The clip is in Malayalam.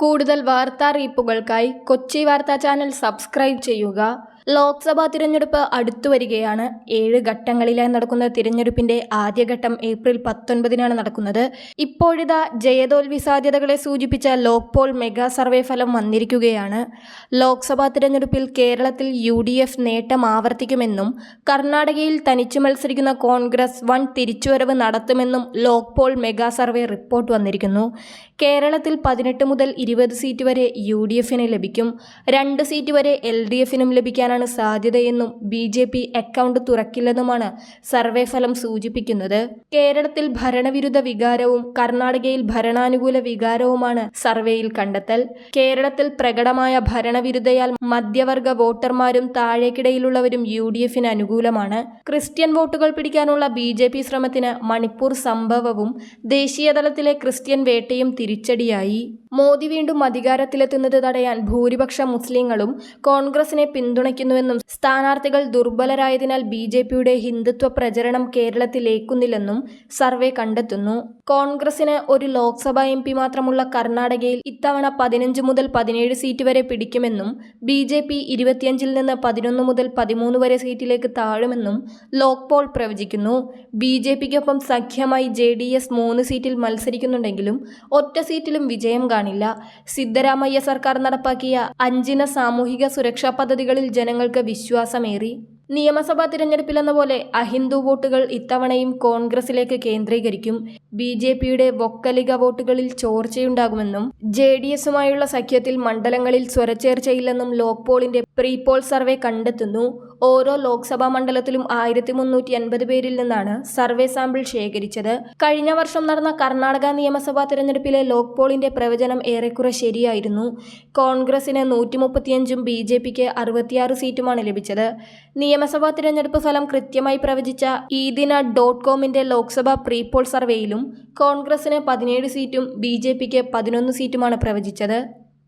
കൂടുതൽ വാർത്താ റീപ്പുകൾക്കായി കൊച്ചി വാർത്താ ചാനൽ സബ്സ്ക്രൈബ് ചെയ്യുക. ലോക്സഭാ തിരഞ്ഞെടുപ്പ് അടുത്തു വരികയാണ്. ഏഴ് ഘട്ടങ്ങളിലായി നടക്കുന്ന തിരഞ്ഞെടുപ്പിന്റെ ആദ്യഘട്ടം ഏപ്രിൽ പത്തൊൻപതിനാണ് നടക്കുന്നത്. ഇപ്പോഴിതാ ജയതോൽവി സാധ്യതകളെ സൂചിപ്പിച്ച ലോക്പോൾ മെഗാ സർവേ ഫലം വന്നിരിക്കുകയാണ്. ലോക്സഭാ തിരഞ്ഞെടുപ്പിൽ കേരളത്തിൽ യു ഡി എഫ് നേട്ടം ആവർത്തിക്കുമെന്നും കർണാടകയിൽ തനിച്ചു മത്സരിക്കുന്ന കോൺഗ്രസ് വൺ തിരിച്ചുവരവ് നടത്തുമെന്നും ലോക്പോൾ മെഗാ സർവേ റിപ്പോർട്ട് വന്നിരിക്കുന്നു. കേരളത്തിൽ പതിനെട്ട് മുതൽ ഇരുപത് സീറ്റ് വരെ യു ഡി എഫിന് ലഭിക്കും. രണ്ട് സീറ്റ് വരെ എൽ ഡി എഫിനും ലഭിക്കാനാണ് സാധ്യതയെന്നും ബി ജെ പി അക്കൗണ്ട് തുറക്കില്ലെന്നുമാണ് സർവേ ഫലം സൂചിപ്പിക്കുന്നത്. കേരളത്തിൽ ഭരണവിരുദ്ധ വികാരവും കർണാടകയിൽ ഭരണാനുകൂല വികാരവുമാണ് സർവേയിൽ കണ്ടെത്തൽ. കേരളത്തിൽ പ്രകടമായ ഭരണവിരുദ്ധയാൽ മധ്യവർഗ വോട്ടർമാരും താഴേക്കിടയിലുള്ളവരും യു ഡി എഫിന് അനുകൂലമാണ്. ക്രിസ്ത്യൻ വോട്ടുകൾ പിടിക്കാനുള്ള ബി ജെ പി ശ്രമത്തിന് മണിപ്പൂർ സംഭവവും ദേശീയതലത്തിലെ ക്രിസ്ത്യൻ വേട്ടയും തിരിച്ചടിയായി. മോദി വീണ്ടും അധികാരത്തിലെത്തുന്നത് തടയാൻ ഭൂരിപക്ഷ മുസ്ലിങ്ങളും കോൺഗ്രസിനെ പിന്തുണയ്ക്കുന്നുവെന്നും സ്ഥാനാർത്ഥികൾ ദുർബലരായതിനാൽ ബി ഹിന്ദുത്വ പ്രചരണം കേരളത്തിലേക്കുന്നില്ലെന്നും സർവേ കണ്ടെത്തുന്നു. കോൺഗ്രസിന് ഒരു ലോക്സഭാ എം പി മാത്രമുള്ള കർണാടകയിൽ ഇത്തവണ പതിനഞ്ച് മുതൽ പതിനേഴ് സീറ്റ് വരെ പിടിക്കുമെന്നും ബി ജെ പി ഇരുപത്തിയഞ്ചിൽ നിന്ന് പതിനൊന്ന് മുതൽ പതിമൂന്ന് വരെ സീറ്റിലേക്ക് താഴുമെന്നും ലോക്പോൾ പ്രവചിക്കുന്നു. ബി ജെ പിക്കൊപ്പം സഖ്യമായി ജെ ഡി എസ് മൂന്ന് സീറ്റിൽ മത്സരിക്കുന്നുണ്ടെങ്കിലും ഒറ്റ സീറ്റിലും വിജയം കാണില്ല. സിദ്ധരാമയ്യ സർക്കാർ നടപ്പാക്കിയ അഞ്ചിന സാമൂഹിക സുരക്ഷാ പദ്ധതികളിൽ ജനങ്ങൾക്ക് വിശ്വാസമേറി. നിയമസഭാ തിരഞ്ഞെടുപ്പിലെന്ന പോലെ അഹിന്ദു വോട്ടുകൾ ഇത്തവണയും കോൺഗ്രസിലേക്ക് കേന്ദ്രീകരിക്കും. ബി ജെ പിയുടെ വൊക്കലിക വോട്ടുകളിൽ ചോർച്ചയുണ്ടാകുമെന്നും ജെ ഡി എസുമായുള്ള സഖ്യത്തിൽ മണ്ഡലങ്ങളിൽ സ്വരച്ചേർച്ചയില്ലെന്നും ലോക് പോളിന്റെ പ്രീ പോൾ സർവേ കണ്ടെത്തുന്നു. ഓരോ ലോക്സഭാ മണ്ഡലത്തിലും ആയിരത്തി മുന്നൂറ്റി അൻപത് പേരിൽ നിന്നാണ് സർവേ സാമ്പിൾ ശേഖരിച്ചത്. കഴിഞ്ഞ വർഷം നടന്ന കർണാടക നിയമസഭാ തിരഞ്ഞെടുപ്പിലെ ലോക് പോളിന്റെ പ്രവചനം ഏറെക്കുറെ ശരിയായിരുന്നു. കോൺഗ്രസിന് നൂറ്റി മുപ്പത്തിയഞ്ചും ബി ജെ പിക്ക് അറുപത്തിയാറ് സീറ്റുമാണ് ലഭിച്ചത്. നിയമസഭാ തിരഞ്ഞെടുപ്പ് ഫലം കൃത്യമായി പ്രവചിച്ച ഈദിന ഡോട്ട് കോമിന്റെ ലോക്സഭാ പ്രീപോൾ സർവേയിലും കോൺഗ്രസിന് പതിനേഴ് സീറ്റും ബി ജെ പിക്ക് പതിനൊന്ന് സീറ്റുമാണ് പ്രവചിച്ചത്.